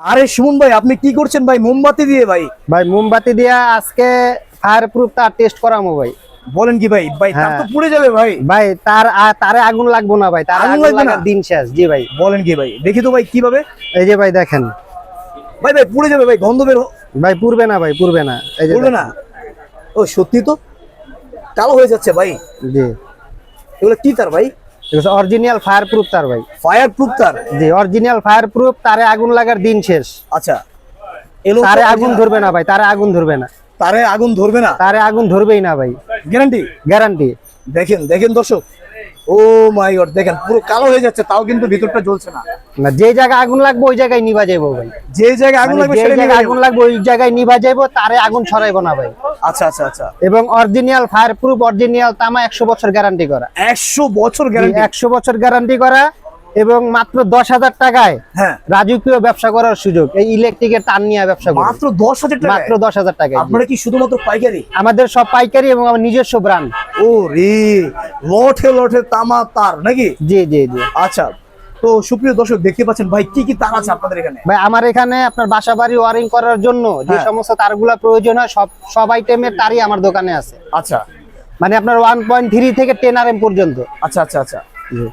আরে সুমন ভাই আপনি কি করছেন ভাই? মোমবাতি দিয়ে ভাই। ভাই মোমবাতি দিয়ে আজকে ফায়ার প্রুফ তার টেস্ট করামো ভাই। বলেন কি ভাই? ভাই তার তো হ্যাঁ। পুড়ে যাবে ভাই। ভাই তার তারে আগুন লাগবো না ভাই তার আগুন লাগবে না? দিন শেষ। জি ভাই। বলেন কি ভাই? দেখি তো ভাই কীভাবে। এই যে ভাই দেখেন। ভাই ভাই পুড়ে যাবে ভাই গন্ধ বের ভাই পুরবে না ভাই পুরবে না। এই যে পুড়বে না? ও সত্যি তো? কালো হয়ে যাচ্ছে ভাই। জি। এগুলো কি তার ভাই? অরিজিনাল ফায়ার প্রুফ তার ভাই। ফায়ার প্রুফ তার? জি অরিজিনাল ফায়ার প্রুফ তারে আগুন লাগার দিন শেষ। আচ্ছা। তারে আগুন ধরবে না ভাই তারে আগুন ধরবে না। তারে আগুন ধরবে না? তারে আগুন ধরবেই না ভাই। গ্যারান্টি গ্যারান্টি দেখেন দেখেন দর্শক ও মাই গড দেখেন পুরো কালো হয়ে যাচ্ছে তাও কিন্তু ভিতরটা জ্বলছে না। না যে জায়গায় আগুন লাগবে ওই জায়গায় নিভা যাইবো ভাই। যে জায়গায় আগুন মানে লাগবে যে জায়গায় আগুন লাগবে ওই জায়গায় নিভা যাইবো তারে আগুন ছড়াইবো না ভাই। আচ্ছা আচ্ছা আচ্ছা। এবং অরিজিনাল ফায়ার প্রুফ অরিজিনাল তামা একশো বছর গ্যারান্টি করা। একশো বছর গ্যারান্টি একশো বছর গ্যারান্টি করা এবং মাত্র দশ হাজার টাকায় হ্যাঁ। রাজকীয় ব্যবসা করার সুযোগ। এই ইলেকট্রিকের টান নিয়ে ব্যবসা মাত্র দশ হাজার টাকা মাত্র দশ হাজার টাকা আপনারা কি শুধুমাত্র পাইকারি? আমাদের সব পাইকারি এবং আমার নিজস্ব ব্র্যান্ড ও রে লটে লটে তামা তার নাকি? জি জি জি। আচ্ছা তো সুপ্রিয় দর্শক দেখতে পাচ্ছেন ভাই কি কি তার আছে আপনাদের এখানে? ভাই আমার এখানে আপনার বাসা বাড়ি ওয়ারিং করার জন্য যে হ্যাঁ। সমস্ত তারগুলা প্রয়োজন হয় সব সব আইটেমের তারই আমার দোকানে আছে। আচ্ছা। মানে আপনার ওয়ান পয়েন্ট থ্রি থেকে টেন আর এম পর্যন্ত। আচ্ছা আচ্ছা আচ্ছা।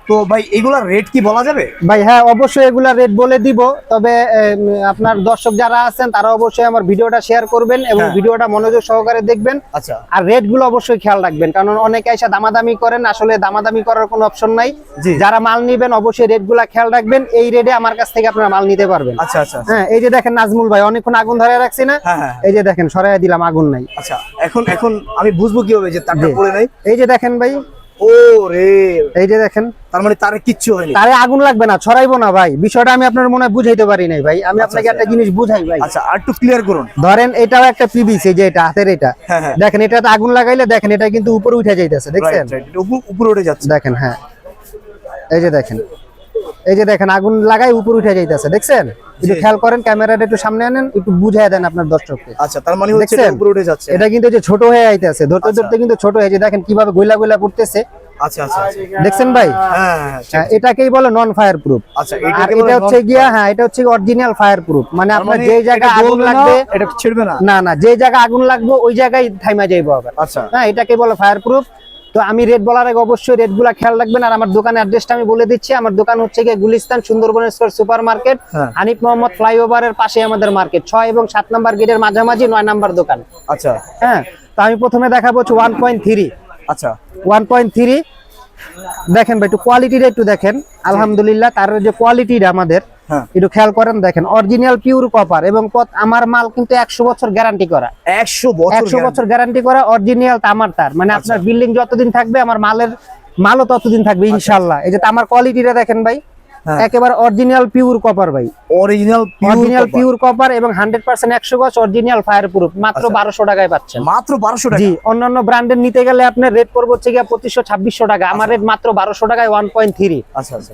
তো ভাই এগুলার রেট কি বলা যাবে? ভাই হ্যাঁ অবশ্যই এগুলা রেট বলে দিব। তবে আপনার দর্শক যারা আছেন তারা অবশ্যই আমার ভিডিওটা শেয়ার করবেন এবং হ্যাঁ। ভিডিওটা মনোযোগ সহকারে দেখবেন। আচ্ছা। আর রেটগুলো অবশ্যই খেয়াল রাখবেন কারণ অনেকে এসে দামাদামি করেন। আসলে দামাদামি করার কোনো অপশন নাই। যারা মাল নিবেন অবশ্যই রেটগুলা খেয়াল রাখবেন। এই রেটে আমার কাছ থেকে আপনারা মাল নিতে পারবেন। আচ্ছা আচ্ছা আচ্ছা। হ্যাঁ এই যে দেখেন নাজমুল ভাই অনেকক্ষণ আগুন ধরে রাখছি না? হ্যাঁ হ্যাঁ। এই যে দেখেন সরাই দিলাম আগুন নাই। আচ্ছা এখন এখন আমি বুঝব কীভাবে যে তারটা পড়ে নাই। এই যে দেখেন ভাই এই যে দেখেন। তার মানে তার কিচ্ছু হয়নি। তারে আগুন লাগবে না ছড়াইবো না ভাই। বিষয়টা আমি আপনার মনে বুঝাইতে পারি নাই ভাই। আমি আপনাকে। একটা জিনিস বুঝাই ভাই। আচ্ছা আর একটু ক্লিয়ার করুন। ধরেন এটাও একটা পিবিসি যে এটা হাতের এটা। দেখেন এটাতে আগুন লাগাইলে দেখেন এটা কিন্তু উপরে উঠে যাইতেছে দেখছেন? রাইট রাইট এটা উপর- উপরে উঠে যাচ্ছে। দেখেন হ্যাঁ। এই যে দেখেন। এই যে দেখেন আগুন লাগাই উপরে উঠে যাইতেছে দেখছেন? একটু খেয়াল করেন ক্যামেরাটা একটু সামনে আনেন একটু বুঝাই দেন আপনার দর্শককে। আচ্ছা তার মানে হচ্ছে এটা উপরে উঠে যাচ্ছে। এটা কিন্তু যে ছোট হয়ে আইতেছে ধরতে আচ্ছা। ধরতে কিন্তু ছোট হয়ে যায়। দেখেন কীভাবে গোলা গোলা পড়তেছে আচ্ছা আচ্ছা আচ্ছা। দেখছেন ভাই? হ্যাঁ হ্যাঁ। হ্যাঁ, এটাকেই বলে নন ফায়ার প্রুফ আচ্ছা এটা হচ্ছে গিয়া হ্যাঁ এটা হচ্ছে অরিজিনাল ফায়ার প্রুফ মানে আপনার মানে যে জায়গায় আগুন লাগবে এটা ছিড়বে না। না না যে জায়গায় আগুন লাগবে ওই জায়গায় থাইমা যাইবো আবার। আচ্ছা। হ্যাঁ এটাকে বলে ফায়ার প্রুফ তো আমি রেট বলার আগে অবশ্যই রেটগুলা খেয়াল রাখবেন। আর আমার দোকানের অ্যাড্রেসটা আমি বলে দিচ্ছি। আমার দোকান হচ্ছে গিয়ে Gulistan Sundarban square super market. Hanif Mohammad ফ্লাইওভারের পাশে আমাদের মার্কেট ছয় এবং সাত নাম্বার গেটের মাঝামাঝি নয় নাম্বার দোকান। আচ্ছা। হ্যাঁ তো আমি প্রথমে দেখাবো ওয়ান পয়েন্ট থ্রি আচ্ছা ওয়ান পয়েন্ট থ্রি দেখেন ভাই একটু কোয়ালিটিটা একটু দেখেন। আলহামদুলিল্লাহ তার যে কোয়ালিটিটা আমাদের হ্যাঁ। একটু খেয়াল করেন দেখেন অরিজিনাল পিওর কপার এবং আমার মাল কিন্তু একশো বছর গ্যারান্টি করা। একশো বছর একশো। বছর গ্যারান্টি করা অরিজিনাল তামার তার। মানে আপনার বিল্ডিং যতদিন থাকবে আমার মালের মালও ততদিন থাকবে ইনশাল্লাহ। এই যে আমার কোয়ালিটিটা দেখেন ভাই। একেবারে অরিজিনাল পিওর কপার ভাই। অরিজিনাল অরিজিনাল পিওর কপার এবং হান্ড্রেড পার্সেন্ট একশো গজ অরিজিনাল ফায়ার প্রুফ মাত্র আচ্ছা। বারোশো টাকায় পাচ্ছেন। মাত্র 1200 টাকা? জি অন্যান্য ব্র্যান্ডের নিতে গেলে আপনার রেট পড়বে হচ্ছে গিয়ে পঁচিশশো ছাব্বিশশো টাকা। আমার রেট মাত্র 1200 টাকায় ওয়ান পয়েন্ট থ্রি আচ্ছা আচ্ছা।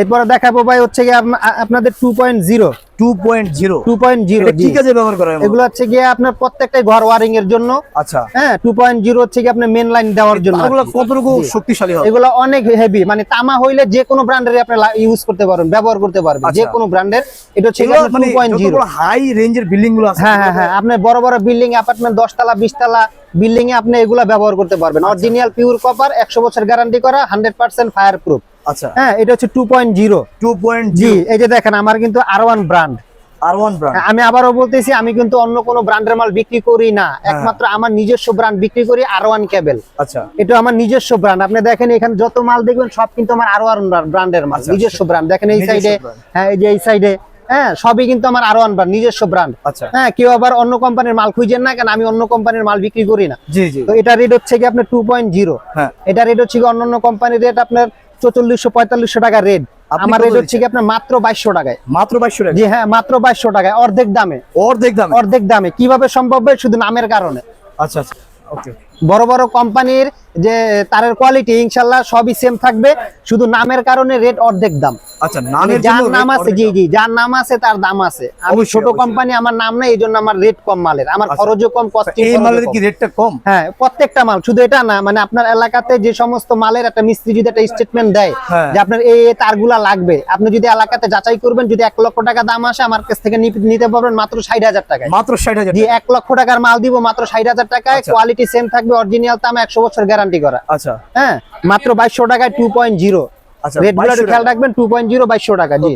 এরপরে দেখাবো ভাই হচ্ছে গিয়ে আপনাদের two point zero two point zero two point zero কি কাজে ব্যবহার করা হয়? এগুলো হচ্ছে গিয়ে আপনার প্রত্যেকটাই ঘর ওয়ারিং এর জন্য। আচ্ছা। হ্যাঁ টু পয়েন্ট জিরো হচ্ছে গিয়ে আপনার মেন লাইন দেওয়ার জন্য। এগুলো কতটুকু শক্তিশালী হবে? এগুলো অনেক হেভি মানে তামা হইলে যে কোনো ব্র্যান্ডের আপনি ইউজ করতে পারবেন ব্যবহার করতে পারবেন। আচ্ছা। যে কোনো ব্র্যান্ডের এটা হচ্ছে টু পয়েন্ট জিরো হাই রেঞ্জের বিল্ডিংগুলো আছে হ্যাঁ হ্যাঁ হ্যাঁ। আপনি বড় বড় বিল্ডিং অ্যাপার্টমেন্ট দশতলা বিশতলা বিল্ডিং এ আপনি এগুলো ব্যবহার করতে পারবেন। অরিজিনাল পিওর কপার একশো বছর গ্যারান্টি করা হান্ড্রেড পার্সেন্ট ফায়ার প্রুফ আচ্ছা। হ্যাঁ এটা হচ্ছে two point zero two point জি এই যে দেখেন আমার কিন্তু R one brand R one brand আমি আবারও বলতেছি আমি কিন্তু অন্য কোনো ব্র্যান্ডের মাল বিক্রি করি না। হ্যাঁ। একমাত্র আমার নিজস্ব ব্র্যান্ড বিক্রি করি আর ওয়ান কেবল আচ্ছা। এটা আমার নিজস্ব ব্র্যান্ড আপনি দেখেন এখানে যত মাল দেখবেন সব কিন্তু আমার আর ওয়ান ব্র্যান্ডের মাল আচ্ছা, নিজস্ব ব্র্যান্ড দেখেন এই সাইডে হ্যাঁ এই যে এই সাইডে হ্যাঁ সবই কিন্তু আমার আর ওয়ান ব্র্যান্ড নিজস্ব ব্র্যান্ড আচ্ছা। হ্যাঁ কেউ আবার অন্য কোম্পানির মাল খুঁজেন না কেন আমি অন্য কোম্পানির মাল বিক্রি করি না। জি জি। তো এটা রেট হচ্ছে কি আপনার টু পয়েন্ট জিরো হ্যাঁ। এটা রেট হচ্ছে কি অন্যান্য কোম্পানির রেট আপনার চৌচল্লিশশো পঁয়তাল্লিশশো টাকা রেট আমার রেট হচ্ছে কি আপনার মাত্র বাইশশো টাকায়। মাত্র বাইশশো টাকা? জি হ্যাঁ মাত্র বাইশশো টাকায়। অর্ধেক দামে। অর্ধেক দামে? অর্ধেক দামে। কীভাবে সম্ভব হয়? শুধু নামের কারণে। আচ্ছা আচ্ছা। ওকে। বড় বড় কোম্পানির যে তারের কোয়ালিটি ইনশাল্লাহ সবই সেম থাকবে। শুধু নামের কারণে রেট অর্ধেক দাম। আচ্ছা যার নাম আছে জি জি যার নাম আছে তার দাম আছে। আমি ছোট কোম্পানি আমার নাম নেই এই জন্য আমার রেট কম মালের। আমার আচ্ছা। খরচও কম কস্টিং এই মালের কি রেটটা কম? হ্যাঁ প্রত্যেকটা মাল শুধু এটা না মানে আপনার এলাকাতে যে সমস্ত মালের একটা মিস্ত্রি যদি একটা স্টেটমেন্ট দেয় হ্যাঁ। যে আপনার এই তারগুলা লাগবে আপনি যদি এলাকাতে যাচাই করবেন যদি এক লক্ষ টাকা দাম আসে আমার কাছ থেকে নিতে পারবেন মাত্র ষাট হাজার টাকায়। মাত্র ষাট হাজার এক লক্ষ টাকার মাল দিব মাত্র ষাট হাজার টাকায় আচ্ছা। কোয়ালিটি সেম থাকবে অরিজিনাল দাম একশো বছর গ্যারান্টি করা। আচ্ছা। হ্যাঁ মাত্র বাইশশো টাকায় টু পয়েন্ট জিরো আচ্ছা, রেটগুলো 2200 খেয়াল রাখবেন টু পয়েন্ট জিরো বাইশশো টাকা জি।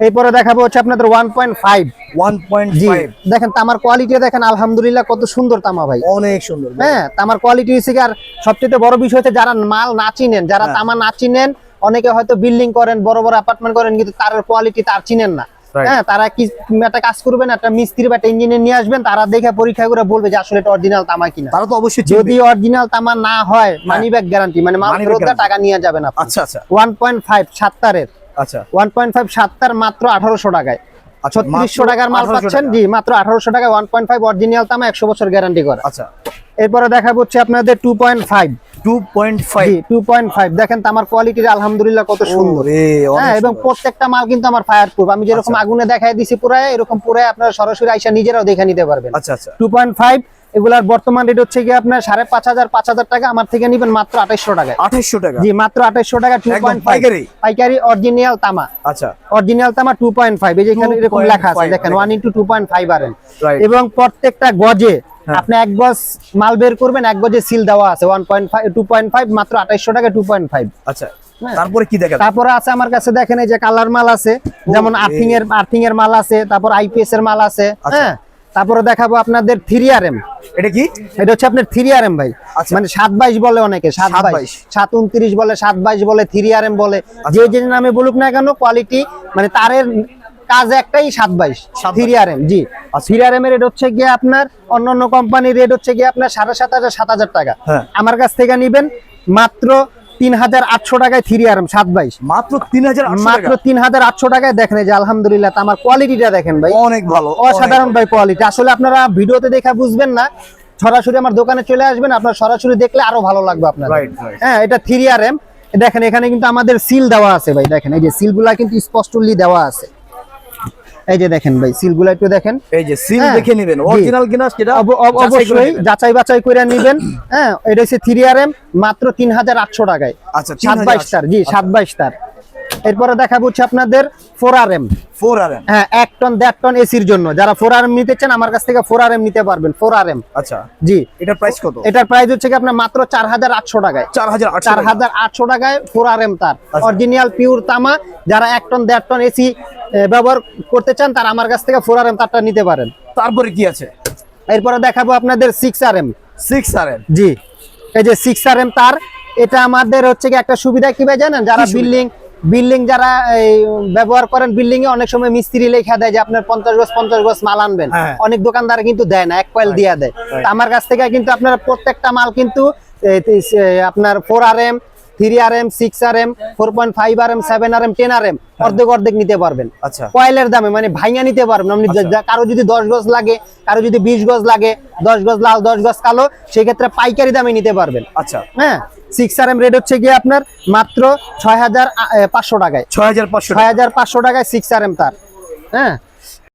এরপরে দেখাবো হচ্ছে আপনাদের one point five one point দেখেন তামার কোয়ালিটি দেখেন আলহামদুলিল্লাহ কত সুন্দর তামা ভাই। অনেক সুন্দর হ্যাঁ তামার কোয়ালিটি হচ্ছে কি আর সবচেয়ে বড় বিষয় হচ্ছে যারা মাল না চিনেন যারা হ্যাঁ। তামা না চিনেন অনেকে হয়তো বিল্ডিং করেন বড় বড় অ্যাপার্টমেন্ট করেন কিন্তু তার কোয়ালিটি তার চিনেন না. হ্যাঁ তারা কি একটা কাজ করবেন একটা মিস্ত্রি বা একটা ইঞ্জিনিয়ার নিয়ে আসবেন তারা দেখে পরীক্ষা করে বলবে যে আসলে এটা অরিজিনাল তামা কিনা। তারা তো অবশ্যই যদি অরিজিনাল তামা না হয় মানি ব্যাক গ্যারান্টি মানে মাল ফেরত টাকা নিয়ে যাবেন আপনি। আচ্ছা আচ্ছা। ওয়ান পয়েন্ট ফাইভ সাত্তারের। আচ্ছা। ওয়ান পয়েন্ট ফাইভ সাত্তার মাত্র আঠারোশো টাকায়। আচ্ছা, ছত্রিশশো মাত্র টাকার মাল পাচ্ছেন? জি মাত্র আঠারোশো টাকায় ওয়ান পয়েন্ট ফাইভ অরিজিনাল তামা একশো বছর গ্যারান্টি করা। আচ্ছা। এরপরে দেখাবো হচ্ছে আপনাদের two point five two point five জি টু পয়েন্ট ফাইভ দেখেন তো আমার কোয়ালিটির আলহামদুলিল্লাহ কত সুন্দর। হ্যাঁ এবং প্রত্যেকটা মাল কিন্তু আমার ফায়ার প্রুফ আমি যেরকম আচ্ছা। আগুনে দেখাই দিছি পুরাই এরকম পুরাই আপনারা সরাসরি আইসা নিজেরাও দেখে নিতে পারবেন। আচ্ছা আচ্ছা। এগুলার বর্তমান রেট হচ্ছে আপনার সাড়ে পাঁচ হাজার পাঁচ হাজার টাকা। আমার থেকে নিবেন মাত্র আঠাইশশো টাকা? জি মাত্র আঠাইশশো টাকা টু পয়েন্ট পাইকারি? পাইকারি অরিজিনাল তামা। আচ্ছা। অরিজিনাল তামা টু পয়েন্ট ফাইভ এই যে এরকম লেখা আছে দেখেন one into two point five R এবং প্রত্যেকটা গজে। আপনি এক গজ মাল বের করবেন এক গজে সিল দেওয়া আছে। One point five two point five মাত্র আঠাইশশো টাকা টু পয়েন্ট ফাইভ আচ্ছা হ্যাঁ। তারপরে কি দেখা তারপরে আছে আমার কাছে দেখেন এই যে কালার মাল আছে যেমন আর্থিং এর আর্থিং এর মাল আছে তারপর আইপিএস এর মাল আছে আচ্ছা। হ্যাঁ। তারপরে দেখাবো আপনাদের থ্রি আর এম এটা কি? এটা হচ্ছে আপনার থ্রি আর এম ভাই। আচ্ছা। মানে সাত বাইশ বলে অনেকে সাত 7 বাইশ। সাত উনত্রিশ বলে সাত বাইশ বলে থ্রি আর এম বলে। আচ্ছা। যে যে নামে বলুক না কেন কোয়ালিটি মানে তারের কাজ একটাই সাত বাইশ থ্রি আর এম জি। আচ্ছা। থ্রি আর এম এর রেট হচ্ছে গিয়ে আপনার অন্যান্য কোম্পানির রেট হচ্ছে গিয়ে আপনার সাড়ে সাত হাজার সাত হাজার টাকা। হ্যাঁ। আমার কাছ থেকে নিবেন মাত্র তিন হাজার আটশো টাকায় থ্রি আর এম সাত বাইশ মাত্র তিন হাজার মাত্র তিন হাজার আটশো টাকায় দেখেন যে আলহামদুলিল্লাহ তা আমার কোয়ালিটিটা দেখেন ভাই। অনেক ভালো অসাধারণ ভাই কোয়ালিটি আসলে আপনারা ভিডিওতে দেখা বুঝবেন না সরাসরি আমার দোকানে চলে আসবেন আপনার সরাসরি দেখলে আরও ভালো লাগবে আপনার. হ্যাঁ এটা থ্রি আর এম দেখেন এখানে কিন্তু আমাদের সিল দেওয়া আছে ভাই দেখেন এই যে সিলগুলা কিন্তু স্পষ্টলি দেওয়া আছে। এই যে দেখেন ভাই সিলগুলা একটু দেখেন। এই যে সিল হ্যাঁ, দেখে নেবেন অরিজিনাল কিনা সেটা অবশ্যই যাচাই বাছাই করে নিবেন। হ্যাঁ এটা হচ্ছে থ্রি আর এম মাত্র তিন হাজার আটশো টাকায়। আচ্ছা, সাত বাইশ তার জি সাত বাইশ তার। এরপরে দেখাবো হচ্ছে আপনাদের four R M four R M হ্যাঁ এক টন দেড় টন এসির জন্য। যারা ফোর আর এম নিতে চান আমার কাছ থেকে ফোর আর এম নিতে পারবেন ফোর আর এম আচ্ছা। জি। এটার প্রাইস কত? এটার প্রাইস হচ্ছে কি আপনার মাত্র চার হাজার আটশো টাকায়। চার হাজার আটশো চার হাজার আটশো টাকায় ফোর আর এম তার। আচ্ছা। অরিজিনাল পিওর তামা। যারা এক টন দেড় টন এসি ব্যবহার করতে চান তারা আমার কাছ থেকে ফোর আর এম তারটা নিতে পারেন। তারপরে কি আছে? এরপরে দেখাবো আপনাদের six R M six R M জি এই যে সিক্স আর এম তার এটা আমাদের হচ্ছে কি একটা সুবিধা কি ভাই জানেন? যারা বিল্ডিং বিল্ডিং যারা এই ব্যবহার করেন বিল্ডিং এ অনেক সময় মিস্ত্রি লেখা দেয় যে আপনার পঞ্চাশ গজ পঞ্চাশ গজ মাল আনবেন। হ্যাঁ। অনেক দোকানদার কিন্তু দেয় না এক কয়েল দিয়ে দেয়। আমার কাছ থেকে কিন্তু আপনার প্রত্যেকটা মাল কিন্তু আপনার four R M three R M six R M four point five R M seven R M ten R M অর্ধেক অর্ধেক নিতে পারবেন। আচ্ছা। কয়েলের দামে মানে ভাইয়া নিতে পারবেন। আপনি যা- কারও যদি দশ গজ লাগে কারও যদি বিশ গজ লাগে দশ গজ লাল দশ গজ কালো সেই ক্ষেত্রে পাইকারি দামে নিতে পারবেন। আচ্ছা। হ্যাঁ সিক্স আর এম রেট হচ্ছে গিয়ে আপনার মাত্র ছয় হাজার পাঁচশো টাকায়। ছয় হাজার পাঁচশো ছয় হাজার পাঁচশো টাকায় সিক্স আর এম তার। হ্যাঁ